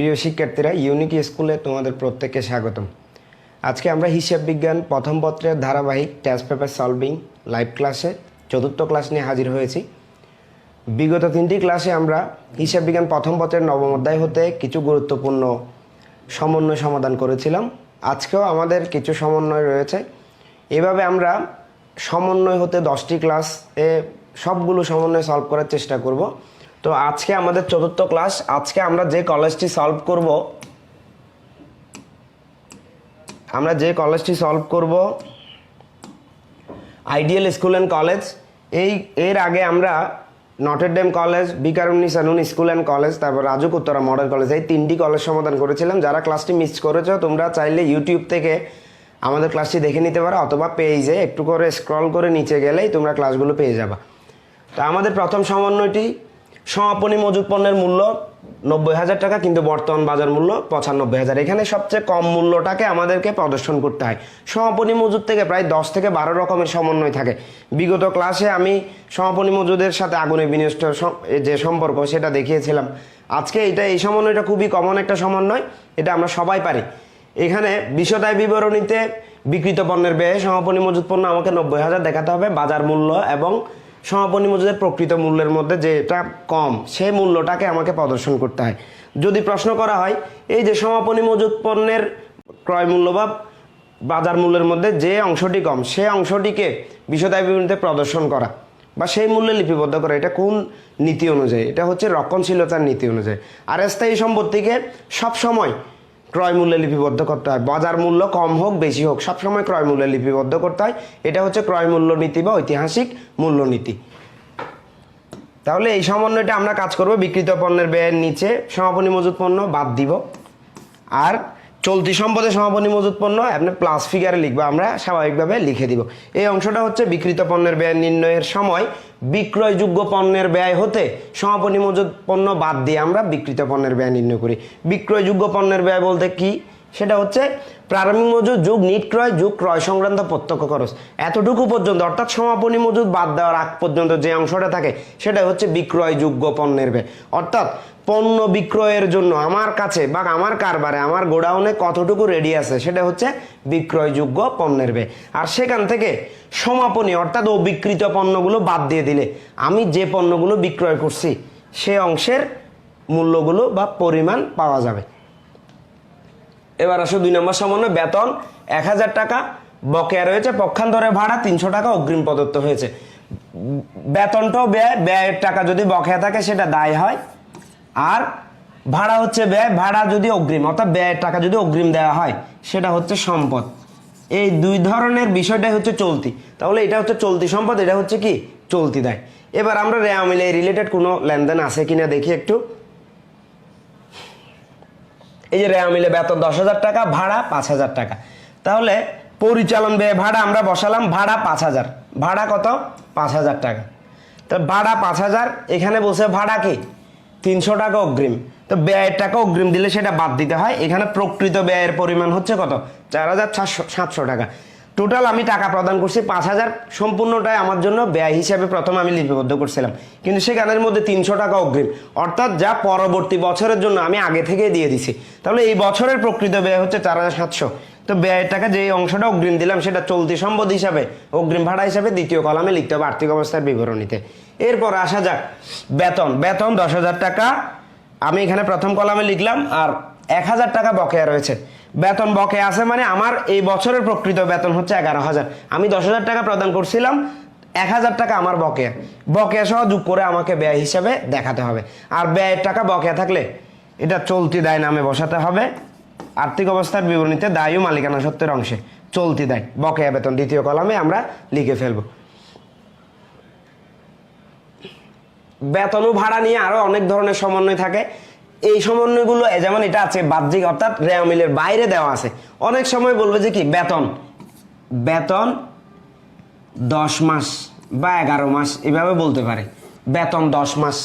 প্রিয় শিক্ষার্থীরা, ইউনিক স্কুলে তোমাদের প্রত্যেককে স্বাগতম। আজকে আমরা হিসাব বিজ্ঞান প্রথম পত্রের ধারাবাহিক টেস্ট পেপার সলভিং লাইভ ক্লাসে চতুর্থ ক্লাস নিয়ে হাজির হয়েছি। বিগত তিনটি ক্লাসে আমরা হিসাব বিজ্ঞান প্রথম পত্রের নবম অধ্যায় হতে কিছু গুরুত্বপূর্ণ সমন্বয় সমাধান করেছিলাম। আজকেও আমাদের কিছু সমন্বয় রয়েছে। এভাবে আমরা সমন্বয় হতে দশটি ক্লাস সবগুলো সমন্বয় সলভ করার চেষ্টা করব। তো আজকে আমাদের চতুর্থ ক্লাস আজকে আমরা যে কলেজটি সলভ করব, আমরা যে কলেজটি সলভ করব আইডিয়াল স্কুল অ্যান্ড কলেজ এই, এর আগে আমরা Notre Dame college Viqarunnisa Noon school and college তারপর রাজুক উত্তরা মডেল কলেজ এই তিনটি কলেজ সমাধান করেছিলাম। যারা ক্লাসটি মিস করেছ, তোমরা চাইলে ইউটিউব থেকে আমাদের ক্লাসটি দেখে নিতে পারো, অথবা পেজে একটু করে স্ক্রল করে নিচে গেলেই তোমরা ক্লাসগুলো পেয়ে যাবা। তো আমাদের প্রথম সমন্বয়টি সমাপনী মজুদ পণ্যের মূল্য নব্বই হাজার টাকা, কিন্তু বর্তমান বাজার মূল্য পঁচানব্বই হাজার। এখানে সবচেয়ে কম মূল্যটাকে আমাদেরকে প্রদর্শন করতে হয়। সমাপনী মজুদ থেকে প্রায় দশ থেকে বারো রকমের সমন্বয় থাকে। বিগত ক্লাসে আমি সমাপনী মজুদের সাথে আগুনে বিনষ্ট যে সম্পর্ক, সেটা দেখিয়েছিলাম। আজকে এটা এই সমন্বয়টা খুবই কমন একটা সমন্বয়, এটা আমরা সবাই পারি। এখানে বিশদায় বিবরণীতে বিক্রিত পণ্যের ব্যয় সমাপনী মজুদ পণ্য আমাকে নব্বই হাজার দেখাতে হবে, বাজার মূল্য এবং সমাপনী মজুদের প্রকৃত মূল্যের মধ্যে যেটা কম সেই মূল্যটাকে আমাকে প্রদর্শন করতে হয়। যদি প্রশ্ন করা হয়, এই যে সমাপনী মজুদ পণ্যের ক্রয় মূল্য বা বাজার মূল্যের মধ্যে যে অংশটি কম, সে অংশটিকে বিশদায় বিবরণীতে প্রদর্শন করা বা সেই মূল্যে লিপিবদ্ধ করা, এটা কোন নীতি অনুযায়ী? এটা হচ্ছে রক্ষণশীলতার নীতি অনুযায়ী। আর স্থায়ী সম্পত্তিকে সবসময় ক্রয় মূল্যে লিপিবদ্ধ করতে হয়। বাজার মূল্য কম হোক, বেশি হোক, সবসময় ক্রয় মূল্যে লিপিবদ্ধ করতে হয়। এটা হচ্ছে ক্রয় মূল্য নীতি বা ঐতিহাসিক মূল্যনীতি তাহলে এই সমন্বয়টা আমরা কাজ করব। বিক্রিত পণ্যের ব্যয়ের নিচে সমাপনী মজুত পণ্য বাদ দিব। আর চলতি সম্পদে সমাপনী মজুত পণ্য আপনি প্লাস ফিগারে লিখব, আমরা স্বাভাবিকভাবে লিখে দিব। এই অংশটা হচ্ছে বিক্রিত পণ্যের ব্যয় নির্ণয়ের সময়, বিক্রয়যোগ্য পণ্যের ব্যয় হতে সমাপনী মজুত পণ্য বাদ দিয়ে আমরা বিক্রিত পণ্যের ব্যয় নির্ণয় করি। বিক্রয়যোগ্য পণ্যের ব্যয় বলতে কি? সেটা হচ্ছে প্রারম্ভিক মজুদ যুগ নিট ক্রয়, যুগ ক্রয় সংক্রান্ত প্রত্যক্ষ খরচ। এতটুকু পর্যন্ত, অর্থাৎ সমাপনী মজুদ বাদ দেওয়ার আগ পর্যন্ত যে অংশটা থাকে সেটা হচ্ছে বিক্রয়যোগ্য পণ্যের ব্যয়। অর্থাৎ পণ্য বিক্রয়ের জন্য আমার কাছে বা আমার কারবারে, আমার গোডাউনে কতটুকু রেডি আছে, সেটা হচ্ছে বিক্রয়যোগ্য পণ্যের ব্যয়। আর সেখান থেকে সমাপনী, অর্থাৎ অবিকৃত পণ্যগুলো বাদ দিয়ে দিলে, আমি যে পণ্যগুলো বিক্রয় করছি, সে অংশের মূল্যগুলো বা পরিমাণ পাওয়া যাবে। এবার আসো দুই নম্বর সমন্বয় বেতন, এক হাজার টাকা। বকেয়া রয়েছে, পক্ষান্তরে ভাড়া তিনশো টাকা অগ্রিম প্রদত্ত হয়েছে। বেতনটাও ব্যয়, ব্যয়ের টাকা যদি বকেয়া থাকে সেটা দায় হয়। আর ভাড়া হচ্ছে ব্যয়, ভাড়া যদি অগ্রিম, অর্থাৎ ব্যয়ের টাকা যদি অগ্রিম দেওয়া হয়, সেটা হচ্ছে সম্পদ। এই দুই ধরনের বিষয়টাই হচ্ছে চলতি। তাহলে এটা হচ্ছে চলতি সম্পদ, এটা হচ্ছে কি? চলতি দেয়। এবার আমরা রেয়া মিলে রিলেটেড কোনো লেনদেন আছে কিনা দেখি একটু। এই যে রেয়া মিলে বেতন দশ হাজার টাকা, ভাড়া পাঁচ হাজার টাকা। তাহলে পরিচালন ব্যয় ভাড়া আমরা বসালাম, ভাড়া পাঁচ হাজার। ভাড়া কত? পাঁচ হাজার টাকা। তো ভাড়া পাঁচ হাজার, এখানে বসে ভাড়া কি? তিনশো টাকা অগ্রিম। তো ব্যয়ের টাকা অগ্রিম দিলে সেটা বাদ দিতে হয়। এখানে প্রকৃত ব্যয়ের পরিমাণ হচ্ছে কত? চার হাজার সাতশো টাকা। টোটাল আমি টাকা প্রদান করছি পাঁচ হাজার। সম্পূর্ণটাই আমার জন্য ব্যয় হিসাবে প্রথম আমি লিপিবদ্ধ করছিলাম। কিন্তু সেখানের মধ্যে তিনশো টাকা অগ্রিম। অর্থাৎ যা পরবর্তী বছরের জন্য আমি আগে থেকে দিয়ে দিছি। তাহলে এই বছরের প্রকৃত ব্যয় হচ্ছে চার হাজার সাতশো। তো ব্যয়ের টাকা যে অংশটা অগ্রিম দিলাম, সেটা চলতি সম্পদ হিসাবে, অগ্রিম ভাড়া হিসাবে দ্বিতীয় কলামে লিখতে হবে আর্থিক অবস্থার বিবরণীতে। এরপর আসা যাক, বেতন। বেতন দশ হাজার টাকা। আমি এখানে প্রথম কলামে লিখলাম, আর এক হাজার টাকা বকেয়া রয়েছে। বেতন বকেয়া আছে মানে আমার এই বছরের প্রকৃত বেতন হচ্ছে এগারো হাজার। আমি দশ হাজার টাকা প্রদান করছিলাম, এক হাজার টাকা আমার বকেয়া। বকেয়া সহ যোগ করে আমাকে ব্যয় হিসাবে দেখাতে হবে। আর ব্যয়ের টাকা বকেয়া থাকলে এটা চলতি দায় নামে বসাতে হবে। আর্থিক অবস্থার বিবরণীতে দায় ও মালিকানা সত্ত্বের অংশে চলতি দায়। বকেয়া বেতন দ্বিতীয় কলামে আমরা লিখে ফেলব। বেতন ও ভাড়া নিয়ে আরও অনেক ধরনের সমন্বয় থাকে। এই সমন্বয়গুলো যেমন এটা আছে বাহ্যিক, অর্থাৎ রেয়া মিলের বাইরে দেওয়া আছে। অনেক সময় বলবে যে কি, বেতন। বেতন দশ মাস বা এগারো মাস, এভাবে বলতে পারে। বেতন দশ মাস,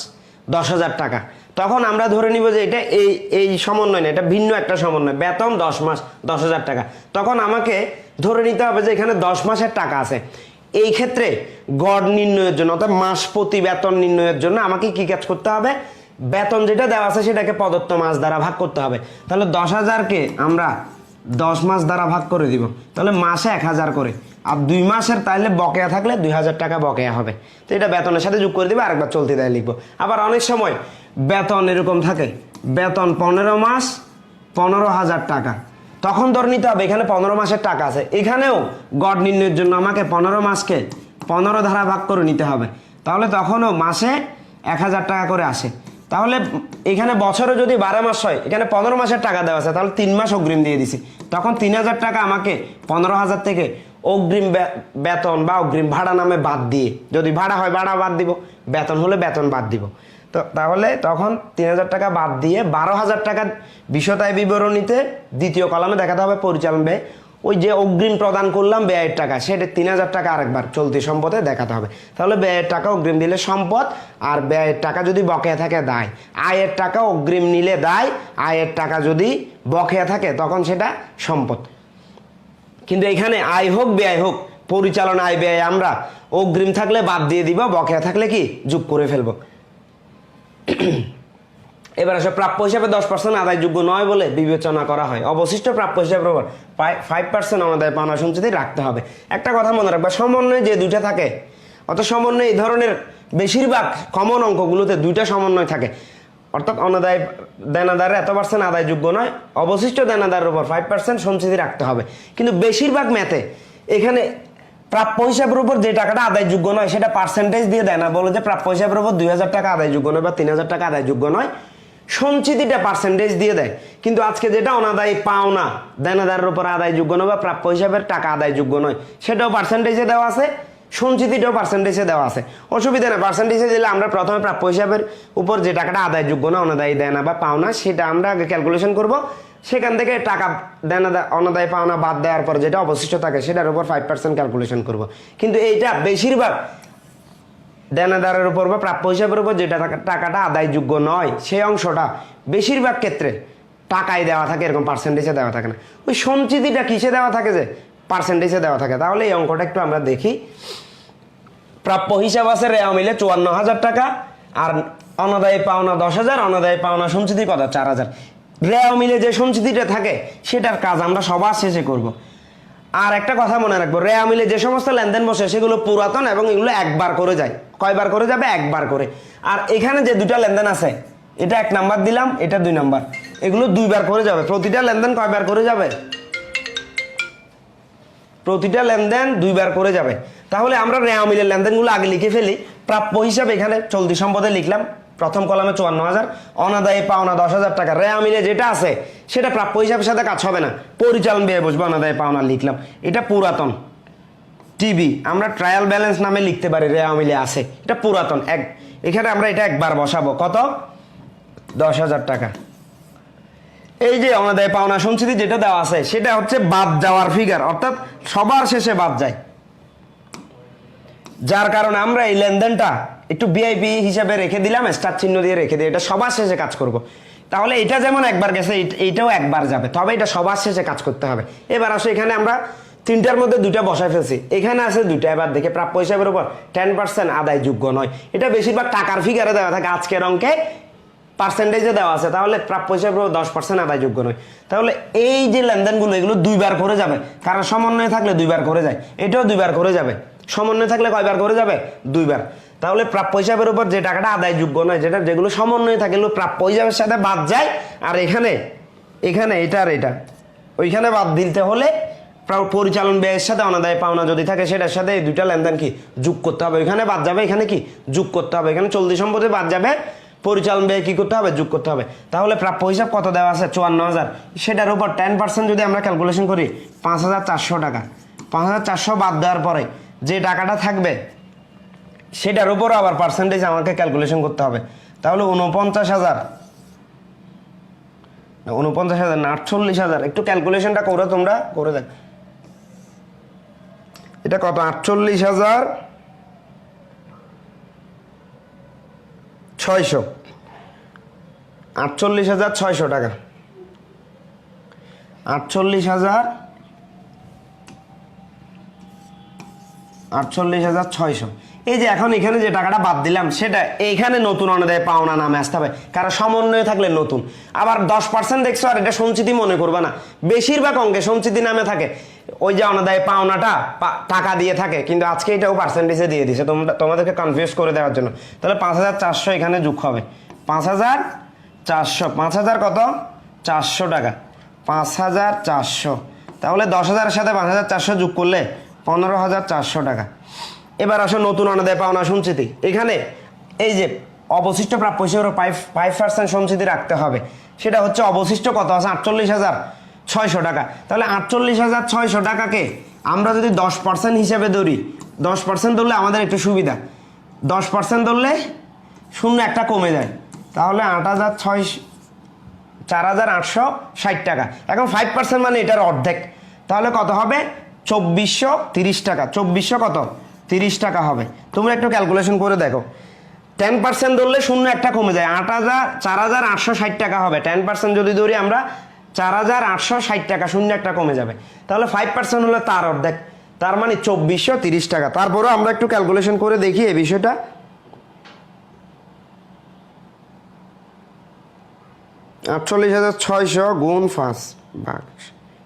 দশ হাজার টাকা। তখন আমরা ধরে নিব যে এটা এই এই সমন্বয় না, এটা ভিন্ন একটা সমন্বয়। বেতন দশ মাস, দশ হাজার টাকা। তখন আমাকে ধরে নিতে হবে যে এখানে দশ মাসের টাকা আছে। এই ক্ষেত্রে গড় নির্ণয়ের জন্য, অর্থাৎ মাস প্রতি বেতন নির্ণয়ের জন্য আমাকে কি কাজ করতে হবে? বেতন যেটা দেওয়া আছে সেটাকে প্রদত্ত মাস দ্বারা ভাগ করতে হবে। তাহলে দশ হাজারকে আমরা দশ মাস দ্বারা ভাগ করে দিব। তাহলে মাসে এক হাজার করে। আর দুই মাসের তাহলে বকেয়া থাকলে দুই হাজার টাকা বকেয়া হবে। তো এটা বেতনের সাথে যোগ করে দিবে, আরেকবার চলতে দেয় লিখব। আবার অনেক সময় বেতন এরকম থাকে, বেতন পনেরো মাস, পনেরো হাজার টাকা। তখন ধর নিতে হবে, এখানে পনেরো মাসের টাকা আছে। এখানেও গড় নির্ণয়ের জন্য আমাকে পনেরো মাসকে পনেরো ধারা ভাগ করে নিতে হবে। তাহলে তখনও মাসে এক হাজার টাকা করে আসে। তাহলে এখানে বছরে যদি বারো মাস হয়, এখানে পনেরো মাসের টাকা দেওয়া আছে, তাহলে তিন মাস অগ্রিম দিয়ে দিছি। তখন তিন হাজার টাকা আমাকে পনেরো হাজার থেকে অগ্রিম বেতন বা অগ্রিম ভাড়া নামে বাদ দিয়ে, যদি ভাড়া হয় ভাড়া বাদ দিব, বেতন হলে বেতন বাদ দিব। তো তাহলে তখন তিন হাজার টাকা বাদ দিয়ে বারো হাজার টাকা বিষতায় বিবরণীতে দ্বিতীয় কলামে দেখাতে হবে পরিচালন ব্যয় ওই যে অগ্রিম প্রদান করলাম ব্যয়ের টাকা, সেটা তিন হাজার টাকা আরেকবার চলতি সম্পদে দেখাতে হবে। তাহলে ব্যয়ের টাকা অগ্রিম দিলে সম্পদ, আর ব্যয়ের টাকা যদি বকেয়া থাকে দায়। আয়ের টাকা অগ্রিম নিলে দায়, আয়ের টাকা যদি বকেয়া থাকে তখন সেটা সম্পদ। কিন্তু এখানে আয় হোক, ব্যয় হোক, পরিচালনা আয়, ব্যয় আমরা, অগ্রিম থাকলে বাদ দিয়ে দিব, বকেয়া থাকলে কি? যোগ করে ফেলব। এবার আসে প্রাপ্য হিসাবে দশ পার্সেন্ট আদায়যোগ্য নয় বলে বিবেচনা করা হয়। অবশিষ্ট প্রাপ্য হিসাবে ফাইভ পার্সেন্ট আমাদের পাওনা সঞ্চিতি রাখতে হবে। একটা কথা মনে রাখবা, সমন্বয় যে দুইটা থাকে অত সমন্বয় এই ধরনের বেশিরভাগ কমন অঙ্কগুলোতে দুইটা সমন্বয় থাকে। অর্থাৎ অনাদায় দেনাদারের এত পার্সেন্ট আদায়যোগ্য নয়, অবশিষ্ট দেনাদারের উপর ফাইভ পার্সেন্ট সঞ্চিতি রাখতে হবে। কিন্তু বেশিরভাগ ম্যাথে এখানে প্রাপ্য হিসাবের উপর যে টাকাটা আদায়যোগ্য নয়, সেটা পার্সেন্টেজ দিয়ে দেয় না বলে যে প্রাপ্য হিসাবের উপর দুই হাজার টাকা আদায়যোগ্য নয় বা তিন হাজার টাকা আদায়যোগ্য নয় সঞ্চিতিটা পার্সেন্টেজ দিয়ে দেয়। কিন্তু আজকে যেটা অনাদায়ী পাওনা দেনাদারের উপর আদায়যোগ্য নয় বা প্রাপ্য হিসাবের টাকা আদায়যোগ্য নয়, সেটাও পার্সেন্টেজে দেওয়া আছে, সঞ্চিতিটাও পার্সেন্টেজে দেওয়া আছে। অসুবিধা নেই পার্সেন্টেজে দিলে আমরা প্রথমে প্রাপ্য হিসাবের উপর যে টাকাটা আদায়যোগ্য না, অনাদায়ী দেয় না বা পাওনা সেটা আমরা আগে ক্যালকুলেশন করব। সেখান থেকে টাকা দেনা অনাদায় পাওনা বাদ দেওয়ার পর যেটা অবশিষ্ট থাকে, সেটার উপর ফাইভ পার্সেন্ট ক্যালকুলেশন করব। কিন্তু এইটা বেশিরভাগ দেনাদারের উপর বা প্রাপ্য হিসাবের উপর যেটা টাকা- টাকাটা আদায়যোগ্য নয়, সেই অংশটা বেশিরভাগ ক্ষেত্রে টাকায় দেওয়া থাকে, এরকম পার্সেন্টেজে দেওয়া থাকে না। ওই সঞ্চিতিটা কিসে দেওয়া থাকে যে পার্সেন্টেজে দেওয়া থাকে? তাহলে এই অঙ্কটা একটু আমরা দেখি। প্রাপ্য হিসাব আছে রেওয়া মিলে চুয়ান্ন হাজার টাকা আর অনাদায়ী পাওনা দশ হাজার, অনাদায়ী পাওনা সঞ্চিতি কত? চার হাজার। রেওয়া মিলে যে সঞ্চিতিটা থাকে, সেটার কাজ আমরা সবার শেষে করব। আর একটা কথা মনে রাখব, রেয়া মিলে যে সমস্ত লেনদেন বসে সেগুলো পুরাতন এবং এগুলো একবার করে যায়। কয়বার করে যাবে? একবার করে। আর এখানে যে দুটা লেনদেন আছে, এটা এক নাম্বার দিলাম, এটা দুই নাম্বার। এগুলো দুইবার করে যাবে। প্রতিটা লেনদেন কয়বার করে যাবে? প্রতিটা লেনদেন দুইবার করে যাবে। তাহলে আমরা রেয়া মিলের লেনদেনগুলো আগে লিখে ফেলি। প্রাপ্য হিসাবে এখানে চলতি সম্পদে লিখলাম। প্রথম কলামে চুয়ান্ন হাজার, অনাদায়ী পাওনা দশ হাজার টাকা। রেয়া মিলে যেটা আছে, সেটা প্রাপ্য হিসাবের সাথে কাজ হবে না। পরিচালন ব্যয় বসবে, অনাদায়ী পাওনা লিখলাম। এটা পুরাতন। টিভি, আমরা ট্রায়াল ব্যালেন্স নামে লিখতে পারি রেয়া মিলে আছে। এটা পুরাতন, এক, এখানে আমরা এটা একবার বসাবো। কত? দশ হাজার টাকা। এই যে অনাদায় পাওনা সঞ্চিতি যেটা দেওয়া আছে, সেটা হচ্ছে বাদ যাওয়ার ফিগার অর্থাৎ সবার শেষে বাদ যায়। যার কারণে আমরা এই লেনদেনটা একটু বিআইপি হিসাবে রেখে দিলাম, স্টার চিহ্ন দিয়ে রেখে দিই, এটা সবার শেষে কাজ করব। তাহলে এটা যেমন একবার গেছে এইট- এইটাও একবার যাবে, তবে এটা সবার শেষে কাজ করতে হবে। এবার আসো এখানে আমরা তিনটার মধ্যে দুইটা বসায় ফেলছি। এখানে আছে দুইটা, এবার দেখে প্রাপ্য হিসাবের উপর টেন পার্সেন্ট আদায় যোগ্য নয়। এটা বেশিরভাগ টাকার ফিগারে দেওয়া থাকে, আজকের অঙ্কে পার্সেন্টেজে দেওয়া আছে, তাহলে প্রাপ্য হিসাবে দশ পার্সেন্ট আদায়যোগ্য নয়। তাহলে এই যে লেনদেনগুলো, এগুলো দুইবার করে যাবে। কারণ সমন্বয় থাকলে দুইবার করে যায়, এটাও দুইবার করে যাবে। সমন্বয় থাকলে কয়বার করে যাবে? দুইবার। তাহলে প্রাপ্য হিসাবের উপর যে টাকাটা আদায়যোগ্য নয়, যেটা যেগুলো সমন্বয় থাকে, এগুলো প্রাপ্য হিসাবের সাথে বাদ যায়। আর এখানে এখানে এটা আর এটা। ওইখানে বাদ দিতে হলে প্রা- পরিচালন ব্যয়ের সাথে অনাদায় পাওনা যদি থাকে, সেটার সাথে এই দুইটা লেনদেন কি? যোগ করতে হবে। ওইখানে বাদ যাবে, এখানে কি? যোগ করতে হবে। এখানে চলতি সম্পদে বাদ যাবে, পরিচালন ব্যয় কী করতে হবে? যোগ করতে হবে। তাহলে প্রাপ্য হিসাব কত দেওয়া আছে? চুয়ান্ন হাজার। সেটার উপর টেন পার্সেন্ট যদি আমরা ক্যালকুলেশন করি, পাঁচ হাজার চারশো টাকা। পাঁচ হাজার চারশো বাদ দেওয়ার পরে যে টাকাটা থাকবে সেটার উপরও আবার পার্সেন্টেজ আমাকে ক্যালকুলেশন করতে হবে। তাহলে উনপঞ্চাশ হাজার। উনপঞ্চাশ হাজার না, আটচল্লিশ হাজার। একটু ক্যালকুলেশনটা করে তোমরা করে দেখ। এটা কত? আটচল্লিশ হাজার ছয়শো। আটচল্লিশ হাজার ছয়শো টাকা। আটচল্লিশ হাজার আটচল্লিশ হাজার ছয়শো। এই যে এখন এখানে যে টাকাটা বাদ দিলাম, সেটা এইখানে নতুন অনুদায় পাওনা নামে আসতে হবে। কারণ সমন্বয় থাকলে নতুন। আবার দশ পার্সেন্ট দেখছ, আর এটা সঞ্চিতি মনে করবে না। বেশিরভাগ অঙ্কে সঞ্চিতি নামে থাকে। ওই যে অনাদায় পাওনাটা টাকা দিয়ে থাকে, কিন্তু আজকে এটাও পার্সেন্টেজে দিয়ে দিছে। তোমরা, তোমাদেরকে কনফিউজ করে দেওয়ার জন্য। তাহলে পাঁচ হাজার চারশো এখানে যোগ হবে। পাঁচ হাজার চারশো, পাঁচ হাজার কত? চারশো টাকা। পাঁচ হাজার চারশো। তাহলে দশ হাজারের সাথে পাঁচ হাজার চারশো যোগ করলে পনেরো হাজার চারশো টাকা। এবার আসো, নতুন অনাদায় পাওনা সঞ্চিতি। এখানে এই যে অবশিষ্ট প্রাপ্য হিসেবে ফাইভ ফাইভ পার্সেন্ট সঞ্চিতি রাখতে হবে। সেটা হচ্ছে অবশিষ্ট কত আছে? আটচল্লিশ হাজার ছয়শো টাকা। তাহলে আটচল্লিশ হাজার ছয়শো টাকাকে আমরা যদি দশ পার্সেন্ট হিসেবে ধরি, দশ পার্সেন্ট ধরলে আমাদের একটু সুবিধা। দশ পার্সেন্ট ধরলে শূন্য একটা কমে যায়। তাহলে আট হাজার ছয় চার হাজার আটশো ষাট টাকা। এখন ফাইভ পার্সেন্ট মানে এটার অর্ধেক। তাহলে কত হবে? চব্বিশশো তিরিশ টাকা। চব্বিশশো কত? তিরিশ টাকা হবে। তোমরা একটু ক্যালকুলেশন করে দেখো। টেন পার্সেন্ট ধরলে শূন্য একটা কমে যায়। আট হাজার, চার হাজার আটশো ষাট টাকা হবে। টেন পার্সেন্ট যদি ধরি আমরা, চার হাজার আটশো ষাট টাকা, শূন্য একটা কমে যাবে। তাহলে ফাইভ পার্সেন্ট হলে তার অর্ধেক। তার মানে চব্বিশশো তিরিশ টাকা। তারপরেও আমরা একটু ক্যালকুলেশন করে দেখি এই বিষয়টা। আটচল্লিশ হাজার ছয়শো গুণ পাঁচ ভাগ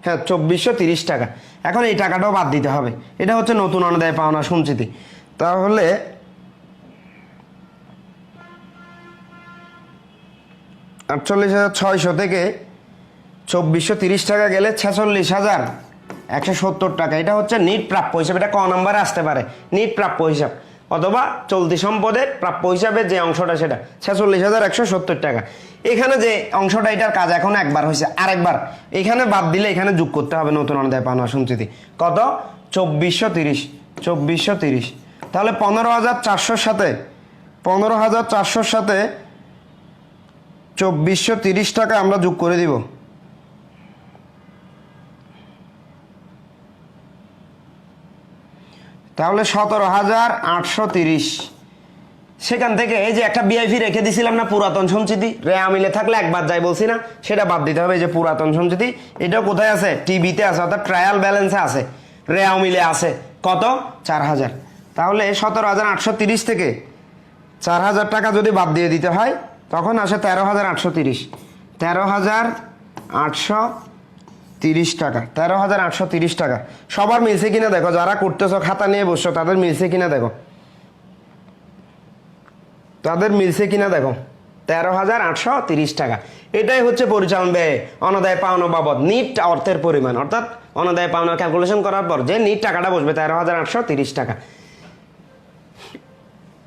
হ্যাঁ চব্বিশশো তিরিশ টাকা। এখন এই টাকাটাও বাদ দিতে হবে। এটা হচ্ছে নতুন অনুদায় পাওনা সঞ্চিতি তাহলে আটচল্লিশ হাজার ছয়শো থেকে চব্বিশশো তিরিশ টাকা গেলে ছেচল্লিশ হাজার একশো সত্তর টাকা। এটা হচ্ছে নিট প্রাপ্য হিসাব। এটা ক নম্বরে আসতে পারে। নিট প্রাপ্য হিসাব। অথবা চলতি সম্পদের প্রাপ্য হিসাবে যে অংশটা সেটা, ছেচল্লিশ হাজার একশো সত্তর টাকা। এখানে যে অংশটা, এটার কাজ এখন একবার হয়েছে, আরেকবার। এখানে বাদ দিলে এখানে যোগ করতে হবে নতুন অনুদায় পাওনা সঞ্চিতি কত? চব্বিশশো তিরিশ। চব্বিশশো তিরিশ। তাহলে পনেরো হাজার চারশোর সাথে, পনেরো হাজার চারশোর সাথে চব্বিশশো তিরিশ টাকা আমরা যোগ করে দিব। তাহলে সতেরো হাজার আটশো তিরিশ। সেখান থেকে এই যে একটা বিআইপি রেখে দিছিলাম না পুরাতন সঞ্চিতি রেয়া মিলে থাকলে একবার যাই বলছি না, সেটা বাদ দিতে হবে এই যে পুরাতন সঞ্চিতি। এটাও কোথায় আছে? টিভিতে আছে, অর্থাৎ ট্রায়াল ব্যালেন্সে আছে। রেয়া মিলে আছে। কত? চার হাজার। তাহলে সতেরো হাজার আটশো তিরিশ থেকে চার হাজার টাকা যদি বাদ দিয়ে দিতে হয়, তখন আসে তেরো হাজার আটশো তিরিশ। তেরো হাজার আটশো তিরিশ টাকা, তেরো হাজার আটশো তিরিশ টাকা। সবার মিলছে কিনা দেখো, যারা করতেছো, খাতা নিয়ে বসছো, তাদের মিলছে কিনা দেখো। তাদের মিলছে কিনা দেখো, তেরো হাজার আটশো তিরিশ টাকা। এটাই হচ্ছে পরিচালন ব্যয়, অনাদায় পাওনা বাবদ, নিট অর্থের পরিমাণ। অর্থাৎ অনাদায় পাওনা ক্যালকুলেশন করার পর যে নিট টাকাটা বসবে, তেরো হাজার আটশো তিরিশ টাকা।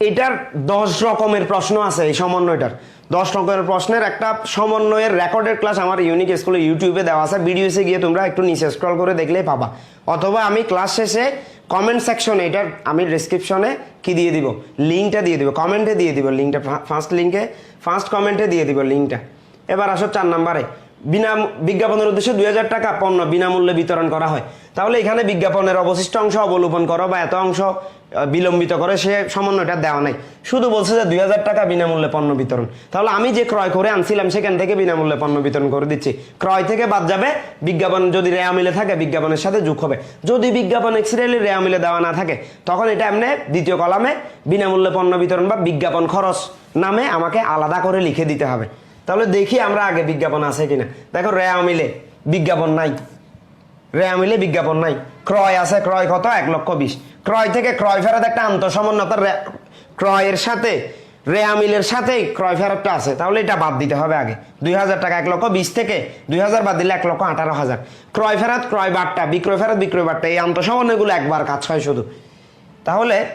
এটার দশ রকমের প্রশ্ন আছে এই সমন্বয়টার। দশ নম্বরের প্রশ্নের একটা সমন্বয়ের রেকর্ডের ক্লাস আমার ইউনিক স্কুলে ইউটিউবে দেওয়া আছে। ভিডিওসে গিয়ে তোমরা একটু নিচে স্ক্রল করে দেখলেই পাবা। অথবা আমি ক্লাস শেষে কমেন্ট সেকশনে এটার আমি ডিসক্রিপশনে কি দিয়ে দিব? লিঙ্কটা দিয়ে দিব। কমেন্টে দিয়ে দিব। লিঙ্কটা ফার্স্ট লিঙ্কে ফার্স্ট কমেন্টে দিয়ে দিব লিঙ্কটা এবার আসো চার নাম্বারে বিনা বিজ্ঞাপনের উদ্দেশ্যে দুই হাজার টাকা পণ্য বিনামূল্যে বিতরণ করা হয়। তাহলে এখানে বিজ্ঞাপনের অবশিষ্ট অংশ অবলোপন করো বা এত অংশ বিলম্বিত করে, সে সমন্বয়টা দেওয়া নাই। শুধু বলছে যে দুই হাজার টাকা বিনামূল্যে পণ্য বিতরণ। তাহলে আমি যে ক্রয় করে আনছিলাম, সেখান থেকে বিনামূল্যে পণ্য বিতরণ করে দিচ্ছি। ক্রয় থেকে বাদ যাবে, বিজ্ঞাপন যদি রেয়া মিলে থাকে, বিজ্ঞাপনের সাথে যোগ হবে। যদি বিজ্ঞাপন এক্সিডেন্টলি রেয়া মিলে দেওয়া না থাকে, তখন এটা এমনি দ্বিতীয় কলামে বিনামূল্যে পণ্য বিতরণ বা বিজ্ঞাপন খরচ নামে আমাকে আলাদা করে লিখে দিতে হবে। তাহলে দেখি আমরা আগে বিজ্ঞাপন আছে কিনা। দেখো রেয়া মিলে বিজ্ঞাপন নাই। রেয়া মিলে বিজ্ঞাপন নাই। ক্রয় আছে, ক্রয় কত? এক লক্ষ বিশ। ক্রয় থেকে ক্রয় ফেরত একটা আন্তঃসমন্বতা ক্রয়ের সাথে রেয়া মিলের সাথেই ক্রয় ফেরতটা আছে। তাহলে এটা বাদ দিতে হবে আগে। দুই হাজার টাকা এক লক্ষ বিশ থেকে দুই হাজার বাদ দিলে এক লক্ষ আঠারো হাজার। ক্রয় ফেরত, ক্রয় বারটা বিক্রয় ফেরত, বিক্রয় বারটা এই আন্তঃসমন্বয়গুলো একবার কাজ হয় শুধু। তাহলে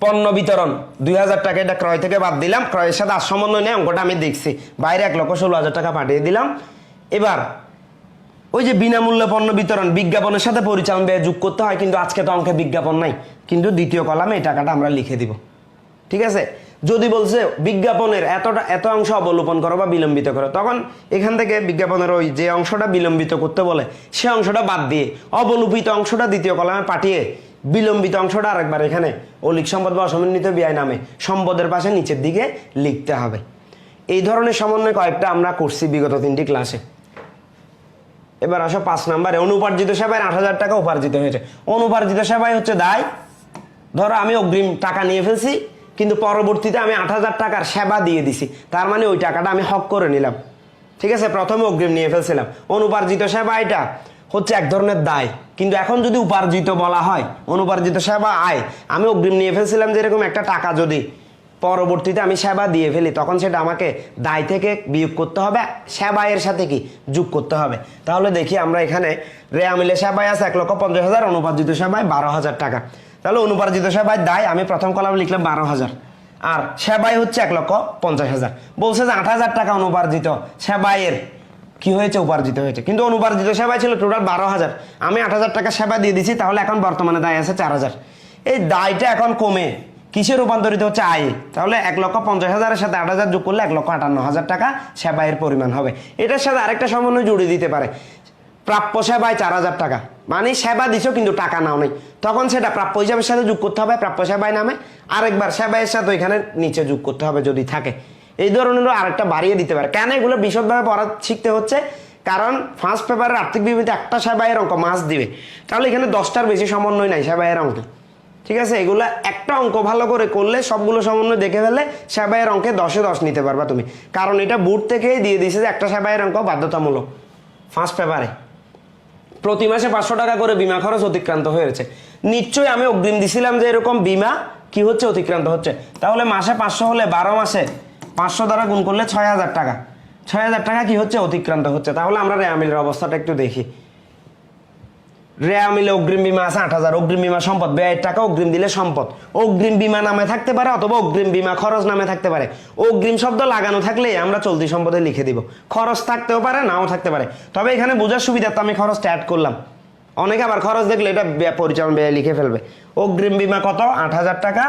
পণ্য বিতরণ। দুই হাজার টাকা এটা ক্রয় থেকে বাদ দিলাম। ক্রয়ের সাথে আর সমন্বয় নেই, অঙ্কটা আমি দেখছি। বাইরে এক লক্ষ ষোলো হাজার টাকা পাঠিয়ে দিলাম। এবার, ওই যে বিনামূল্যে পণ্য বিতরণ, বিজ্ঞাপনের সাথে পরিচালন ব্যয় যোগ করতে হয়, কিন্তু আজকে তো অঙ্কে বিজ্ঞাপন নাই। কিন্তু দ্বিতীয় কলামে এই টাকাটা আমরা লিখে দিব। ঠিক আছে? যদি বলছে বিজ্ঞাপনের এতটা, এত অংশ অবলোপন করো বা বিলম্বিত করো, তখন এখান থেকে বিজ্ঞাপনের ওই যে অংশটা বিলম্বিত করতে বলে, সে অংশটা বাদ দিয়ে অবলোপিত অংশটা দ্বিতীয় কলামে পাঠিয়ে বিলম্বিত অংশটা আরেকবার এখানে অলিক সম্পদ বা অসমন্বিত ব্যয় নামে সম্পদের পাশে নিচের দিকে লিখতে হবে। এই ধরনের সমন্বয় কয়েকটা আমরা করছি বিগত তিনটি ক্লাসে। এবার আসো পাঁচ নাম্বারে, অনুপার্জিত সেবায় আট হাজার টাকা উপার্জিত হয়েছে। অনুপার্জিত সেবায় হচ্ছে দায়। ধরো আমি অগ্রিম টাকা নিয়ে ফেলছি, কিন্তু পরবর্তীতে আমি আট হাজার টাকার সেবা দিয়ে দিছি। তার মানে ওই টাকাটা আমি হক করে নিলাম। ঠিক আছে? প্রথমে অগ্রিম নিয়ে ফেলছিলাম। অনুপার্জিত সেবা এটা হচ্ছে এক ধরনের দায়। কিন্তু এখন যদি উপার্জিত বলা হয়, অনুপার্জিত সেবা আয়, আমি অগ্রিম নিয়ে ফেলছিলাম যেরকম একটা টাকা যদি পরবর্তীতে আমি সেবা দিয়ে ফেলি, তখন সেটা আমাকে দায় থেকে বিয়োগ করতে হবে সেবায়ের সাথে কি যোগ করতে হবে? তাহলে দেখি আমরা এখানে রেয়া মিলে সেবায় আছে এক লক্ষ পঞ্চাশ হাজার, অনুপার্জিত সেবায় বারো হাজার টাকা। তাহলে অনুপার্জিত সেবায় দায়, আমি প্রথম কলামে লিখলাম বারো হাজার। আর সেবাই হচ্ছে এক লক্ষ পঞ্চাশ হাজার। বলছে যে আট হাজার টাকা অনুপার্জিত সেবাইয়ের কি হয়েছে? উপার্জিত হয়েছে। কিন্তু অনুপার্জিত সেবাই ছিল টোটাল বারো হাজার। আমি আট হাজার টাকা সেবা দিয়ে দিছি, তাহলে এখন বর্তমানে দায় আছে চার হাজার। এই দায়টা এখন কমে। কিসে রূপান্তরিত হচ্ছে? আয়। তাহলে এক লক্ষ পঞ্চাশ হাজারের সাথে আট হাজার যোগ করলে এক লক্ষ আটান্ন হাজার টাকা সেবাইয়ের পরিমাণ হবে। এটার সাথে আরেকটা সমন্বয় জুড়ে দিতে পারে। প্রাপ্য সেবায় চার হাজার টাকা। মানে সেবা দিছো, কিন্তু টাকা নাও নেই। তখন সেটা প্রাপ্য হিসাবের সাথে যোগ করতে হবে, প্রাপ্য সেবায় নামে। আরেকবার সেবাইয়ের সাথে ওইখানে নিচে যোগ করতে হবে যদি থাকে। এই ধরনের আরেকটা বাড়িয়ে দিতে পারে। কেন এগুলো বিশদভাবে পড়া শিখতে হচ্ছে? কারণ ফার্স্ট পেপারের আর্থিক বিবৃতি একটা সেবাইয়ের অঙ্ক মাস দিবে। তাহলে এখানে দশটার বেশি সমন্বয় নাই সেবাইয়ের অঙ্কে। ঠিক আছে? এগুলা একটা অঙ্ক ভালো করে করলে সবগুলো সমন্বয় দেখে ফেললে সেবাইয়ের অঙ্কে দশে দশ নিতে পারবা তুমি। কারণ এটা বুট থেকেই দিয়ে দিছে যে একটা সেবাইয়ের অঙ্ক বাধ্যতামূলক ফার্স্ট পেপারে প্রতি মাসে পাঁচশো টাকা করে বিমা খরচ অতিক্রান্ত হয়েছে নিশ্চয়ই আমি অগ্রিম দিছিলাম যে এরকম বিমা কি হচ্ছে অতিক্রান্ত হচ্ছে। তাহলে মাসে পাঁচশো হলে বারো মাসে পাঁচশো দ্বারা গুণ করলে ছয় হাজার টাকা। ছয় হাজার টাকা কি হচ্ছে? অতিক্রান্ত হচ্ছে। তাহলে আমরা রেয়ামিলের অবস্থাটা একটু দেখি। রেয়া মিলে অগ্রিম বিমা আছে আট হাজার। অগ্রিম বিমা সম্পদ। ব্যয়ের টাকা অগ্রিম দিলে সম্পদ। অগ্রিম বিমা নামে থাকতে পারে অথবা অগ্রিম বিমা খরচ নামে থাকতে পারে। অগ্রিম শব্দ লাগানো থাকলে আমরা চলতি সম্পদে লিখে দিব। খরচ থাকতেও পারে, নাও থাকতে পারে। তবে এখানে বোঝার সুবিধার্থে আমি খরচটা অ্যাড করলাম। অনেকে আবার খরচ দেখলে এটা পরিচালন ব্যয় লিখে ফেলবে। অগ্রিম বিমা কত? আট হাজার টাকা।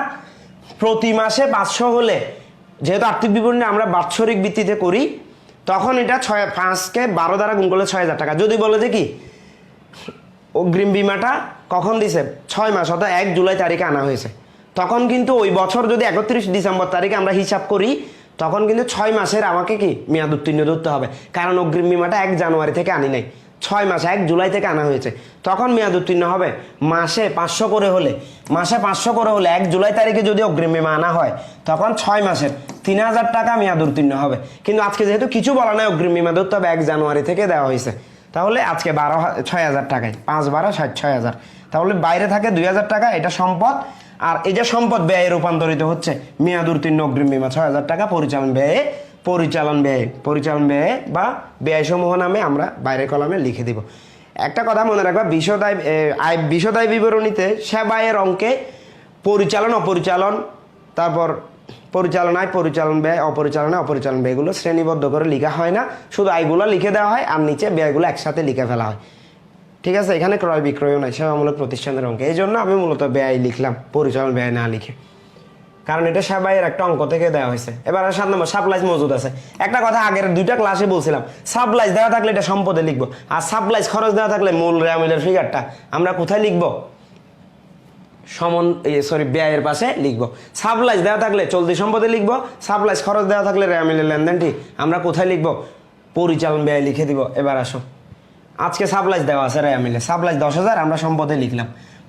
প্রতি মাসে পাঁচশো হলে যেহেতু আর্থিক বিবরণী আমরা বাৎসরিক ভিত্তিতে করি, তখন এটা ছয়, পাঁচকে বারো দ্বারা গুণ করলে ছয় হাজার টাকা। যদি বলে যে কি, অগ্রিম বিমাটা কখন দিছে? ছয় মাস, অর্থাৎ এক জুলাই তারিখে আনা হয়েছে। তখন কিন্তু ওই বছর যদি একত্রিশ ডিসেম্বর তারিখে আমরা হিসাব করি, তখন কিন্তু ছয় মাসের আমাকে কি, মেয়াদ উত্তীর্ণ ধরতে হবে। কারণ অগ্রিম বিমাটা এক জানুয়ারি থেকে আনি নাই। ছয় মাস, এক জুলাই থেকে আনা হয়েছে। তখন মেয়াদ উত্তীর্ণ হবে। মাসে পাঁচশো করে হলে, মাসে পাঁচশো করে হলে এক জুলাই তারিখে যদি অগ্রিম বিমা আনা হয়, তখন ছয় মাসের তিন হাজার টাকা মেয়াদ উত্তীর্ণ হবে। কিন্তু আজকে যেহেতু কিছু বলা নাই অগ্রিম বিমা ধরতে হবে এক জানুয়ারি থেকে দেওয়া হয়েছে। তাহলে আজকে বারো ছয় হাজার টাকায়, পাঁচ বারো ষাট ছয় হাজার। তাহলে বাইরে থাকে দুই হাজার টাকা, এটা সম্পদ। আর এই যে সম্পদ ব্যয়ে রূপান্তরিত হচ্ছে, মেয়াদ উত্তীর্ণ অগ্রিম বিমা ছয় হাজার টাকা, পরিচালন ব্যয়ে পরিচালন ব্যয়, পরিচালন ব্যয়ে বা ব্যয়সমূহ নামে আমরা বাইরের কলামে লিখে দিব। একটা কথা মনে রাখবা, বিশদায় আয়, বিশদায় বিবরণীতে সেবায়ের অঙ্কে পরিচালন, অপরিচালন, তারপর পরিচালনায় পরিচালন ব্যয় অপরিচালনায় অপরিচালন ব্যয়গুলো শ্রেণীবদ্ধ করে লেখা হয় না। শুধু আয়গুলো লিখে দেওয়া হয় আর নিচে ব্যয়গুলো একসাথে লিখে ফেলা হয়। ঠিক আছে? এখানে ক্রয় বিক্রয় নয় সেবামূলক প্রতিষ্ঠানের অঙ্কে। এই জন্য আমি মূলত ব্যয় লিখলাম, পরিচালন ব্যয় না লিখে। কারণ এটা সেবাইয়ের একটা অঙ্ক থেকে দেওয়া হয়েছে। এবার সাত নম্বর, সাপ্লাইজ মজুদ আছে। একটা কথা আগের দুইটা ক্লাসে বলছিলাম, সাপ্লাইজ দেওয়া থাকলে এটা সম্পদে লিখব। আর সাপ্লাইজ খরচ দেওয়া থাকলে মূল রেয়ামিলের ফিগারটা আমরা কোথায় লিখব? সমন সরি ব্যয়ের পাশে লিখব। সাপ্লাইজ দেওয়া থাকলে চলতি সম্পদে লিখব, সাপ্লাইজ খরচ দেওয়া থাকলে রেয়ামিলের লেনদেনটি। আমরা কোথায় লিখব? পরিচালন ব্যয় লিখে দিব। এবার আসো। আজকে সাপ্লাইজ দেওয়া আছে রেয়ামিলে সাপ্লাইজ দশ হাজার, আমরা সম্পদে লিখলাম।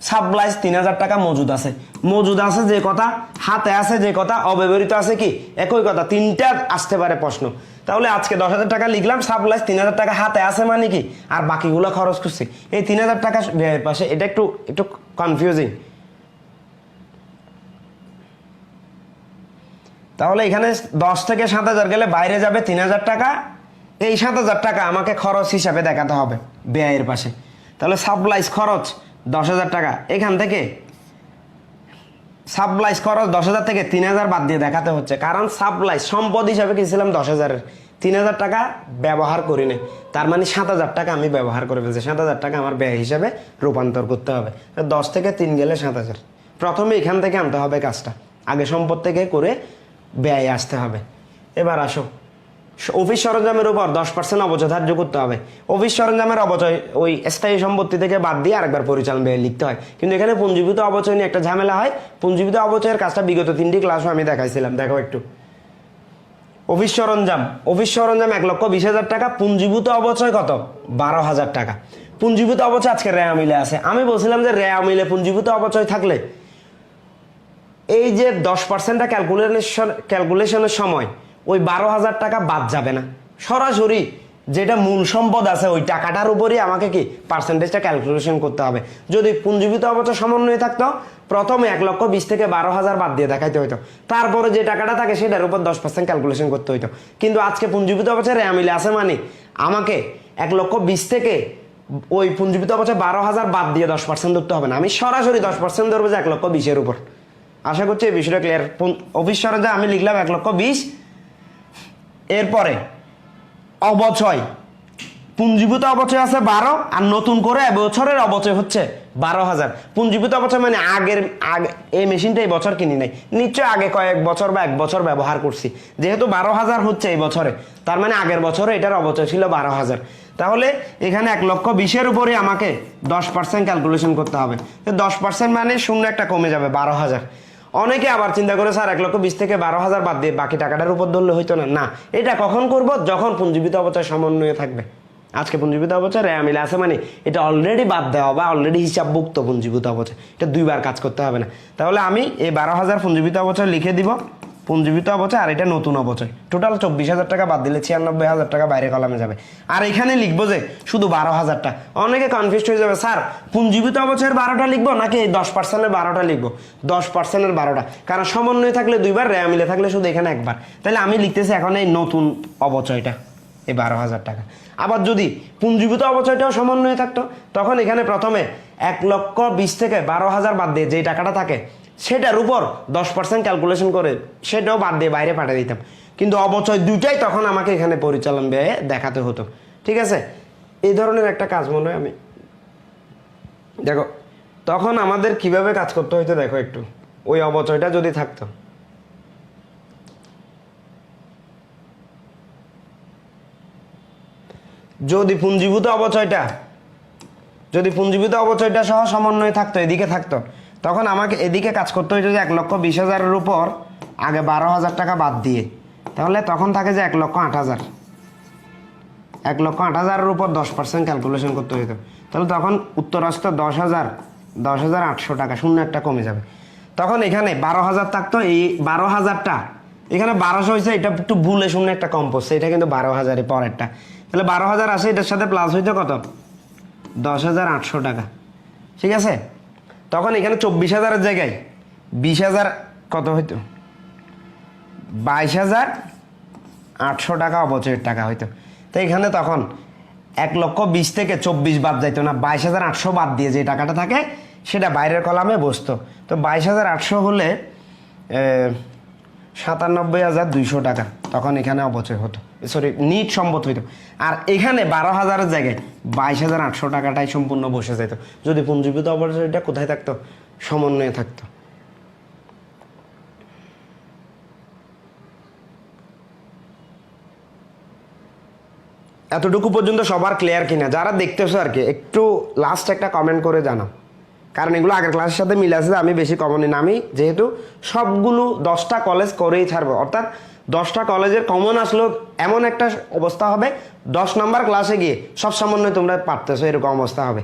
সাপ্লাইজ তিন হাজার টাকা মজুদ আছে। মজুদ আছে যে কথা, হাতে আছে যে কথা, অব্যবহৃত আছে কি? একই কথা, তিনটা আসতে পারে প্রশ্ন। তাহলে আজকে দশ হাজার টাকা লিখলাম, সাপ্লাইজ তিন হাজার টাকা হাতে আছে মানে কি? আর বাকিগুলো খরচ করছি। এই তিন হাজার টাকা পাশে, এটা একটু একটু কনফিউজিং তাহলে এখানে দশ থেকে সাত হাজার গেলে বাইরে যাবে তিন হাজার টাকা। এই সাত হাজার টাকা আমাকে খরচ হিসাবে দেখাতে হবে, ব্যয়ের পাশে। তাহলে সাপ্লাইজ খরচ দশ হাজার টাকা। এখান থেকে সাপ্লাইজ খরচ দশ হাজার থেকে তিন হাজার বাদ দিয়ে দেখাতে হচ্ছে। কারণ সাপ্লাইজ সম্পদ হিসাবে কিনছিলাম দশ হাজারের তিন হাজার টাকা ব্যবহার করি না তার মানে সাত হাজার টাকা আমি ব্যবহার করে ফেলছি। সাত হাজার টাকা আমার ব্যয় হিসাবে রূপান্তর করতে হবে। দশ থেকে তিন গেলে সাত হাজার। প্রথমে এখান থেকে আনতে হবে কাজটা। আগে সম্পদ থেকে করে ব্যয় আসতে হবে। এবার আসো। অফিস সরঞ্জামের উপর দশ পার্সেন্ট অবচয় ধার্য করতে হবে। অফিস সরঞ্জামের অবচয় ওই স্থায়ী সম্পত্তি থেকে বাদ দিয়ে আরেকবার পরিচালন ব্যয় লিখতে হয়। কিন্তু এখানে পুঞ্জীভূত অবচয় নিয়ে একটা ঝামেলা হয়। পুঞ্জীভূত অবচয়ের কাজটা বিগত তিনটি ক্লাসও আমি দেখাইছিলাম। দেখো একটু। অফিস সরঞ্জাম। অফিস সরঞ্জাম এক লক্ষ বিশ হাজার টাকা, পুঞ্জীভূত অবচয় কত? বারো হাজার টাকা। পুঞ্জীভূত অবচয় আজকে রেয়া মিলে আছে। আমি বলছিলাম যে রেয়া মিলে পুঞ্জীভূত অবচয় থাকলে। এই যে দশ পার্সেন্টটা ক্যালকুলেশন ক্যালকুলেশনের সময় ওই বারো হাজার টাকা বাদ যাবে না। সরাসরি যেটা মূল সম্পদ আছে, ওই টাকাটার উপরেই আমাকে কি পার্সেন্টেজটা ক্যালকুলেশন করতে হবে। যদি পুঞ্জীবিত অবচয় সমন্বয় থাকতো, প্রথমে এক লক্ষ বিশ থেকে বারো হাজার বাদ দিয়ে দেখাইতে হইতো। তারপরে যে টাকাটা থাকে, সেটার উপর দশ পার্সেন্ট ক্যালকুলেশন করতে হইতো। কিন্তু আজকে পুঞ্জীবিত অবচয় রেয়ামিলে আছে মানে আমাকে এক লক্ষ বিশ থেকে ওই পুঞ্জীবিত অবচয় বারো হাজার বাদ দিয়ে দশ পার্সেন্ট ধরতে হবে না। আমি সরাসরি দশ পার্সেন্ট ধরবো যে এক লক্ষ বিশের উপর। আশা করছি এই বিষয়টা ক্লিয়ার অফিস সরঞ্জাম আমি লিখলাম এক লক্ষ বিশ এরপরে অবচয়। পুঞ্জীভূত অবচয় আছে বারো, আর নতুন করে বছরের অবচয় হচ্ছে বারো হাজার। পুঞ্জীভূত অবচয় মানে আগের, আগে, এই মেশিনটা এই বছর কিনি নাই। নিশ্চয় আগে কয়েক বছর বা এক বছর ব্যবহার করছি। যেহেতু বারো হাজার হচ্ছে এই বছরে, তার মানে আগের বছরে এটার অবচয় ছিল বারো হাজার। তাহলে এখানে এক লক্ষ বিশের উপরে আমাকে দশ পার্সেন্ট ক্যালকুলেশন করতে হবে। দশ পার্সেন্ট মানে শূন্য একটা কমে যাবে বারো হাজার। অনেকে আবার চিন্তা করে, স্যার, এক লক্ষ বিশ থেকে বারো হাজার বাদ দিয়ে বাকি টাকাটার উপর ধরলে হইতো না। না, এটা কখন করব? যখন পুঞ্জীবিত অবচয় সমন্বয়ে থাকবে। আজকে পুঞ্জীবিত অবচয় রেয়া মিলে আছে মানে এটা অলরেডি বাদ দেওয়া বা অলরেডি হিসাবভুক্ত পুঞ্জীবিত অবচয়। এটা দুইবার কাজ করতে হবে না। তাহলে আমি এই বারো হাজার পুঞ্জীবিত অবচয় লিখে দিব। পুঞ্জীবিত অবচয় আর এটা নতুন অবচয় টোটাল চব্বিশ হাজার টাকা বাদ দিলে ছিয়ানব্বই হাজার টাকা বাইরে কলামে যাবে। আর এখানে লিখব যে শুধু বারো হাজারটা অনেকে কনফিউজ হয়ে যাবে, স্যার পুঞ্জীবিত অবচয়ের বারোটা লিখব নাকি এই দশ পার্সেন্টের বারোটা লিখব? দশ পার্সেন্টের বারোটা। কারণ সমন্বয় থাকলে দুইবার রেয়া মিলে থাকলে শুধু এখানে একবার। তাহলে আমি লিখতেছি এখন এই নতুন অবচয়টা এই বারো হাজার টাকা। আবার যদি পুঞ্জীভূত অবচয়টাও সমন্বয়ে থাকতো, তখন এখানে প্রথমে এক লক্ষ বিশ থেকে বারো হাজার বাদ দিয়ে যেই টাকাটা থাকে সেটার উপর দশ পার্সেন্ট ক্যালকুলেশন করে সেটাও বাদ দিয়ে বাইরে পাঠিয়ে দিতাম। কিন্তু অবচয় দুইটাই তখন আমাকে এখানে পরিচালন ব্যয়ে দেখাতে হতো। ঠিক আছে? এই ধরনের একটা কাজ মনে হয় আমি দেখো, তখন আমাদের কীভাবে কাজ করতে হইতো দেখো একটু। ওই অবচয়টা যদি থাকতো। যদি পুঞ্জীভূত অবচয়টা যদি পুঞ্জীভূত অবচয়টা সহ সমন্বয় থাকতো, এদিকে থাকতো। তখন আমাকে এদিকে কাজ করতে হইতো যে এক লক্ষ বিশ হাজারের উপর আগে বারো হাজার টাকা বাদ দিয়ে। তাহলে তখন থাকে যে এক লক্ষ আট হাজার। এক লক্ষ আট হাজারের উপর দশ পার্সেন্ট ক্যালকুলেশন করতে হইতো। তাহলে তখন উত্তর আসতো দশ হাজার দশ হাজার আটশো টাকা, শূন্য একটা কমে যাবে। তখন এখানে বারো হাজার থাকতো, এই বারো হাজারটা, এখানে বারোশো হয়েছে এটা একটু ভুলে শূন্য একটা কম পড়ছে এটা কিন্তু বারো হাজারই পরেরটা। তাহলে বারো হাজার আসে, এটার সাথে প্লাস হইতো কত? দশ হাজার আটশো টাকা। ঠিক আছে? তখন এখানে চব্বিশ হাজারের জায়গায় বিশ হাজার কত হইতো? বাইশ হাজার আটশো টাকা অবচয়ের টাকা হইতো। তো এখানে তখন এক লক্ষ বিশ থেকে চব্বিশ বাদ যাইতো না, বাইশ হাজার আটশো বাদ দিয়ে যে টাকাটা থাকে, সেটা বাইরের কলামে বসতো। তো বাইশ হাজার আটশো হলে সাতানব্বই হাজার দুইশো টাকা। তখন এখানে অবচয় হতো। সরি নিট সম্পদ হইতো। আর এখানে বারো হাজারের জায়গায় বাইশ হাজার আটশো টাকাটাই সম্পূর্ণ বসে যেত যদি পুঞ্জীবিত অবচয়টা কোথায় থাকতো? সমন্বয়ে থাকতো। এতটুকু পর্যন্ত সবার ক্লিয়ার কিনা? যারা দেখতেছো আর কি, একটু লাস্ট একটা কমেন্ট করে জানাও। কারণ এগুলো আগের ক্লাসের সাথে মিলে আছে, আমি বেশি কমনে নামি যেহেতু সবগুলো দশটা কলেজ করেই ছাড়বো, অর্থাৎ দশটা কলেজের কমন আসলেও এমন একটা অবস্থা হবে, দশ নম্বর ক্লাসে গিয়ে সব সমন্বয় তোমরা পারতেছো, এরকম অবস্থা হবে।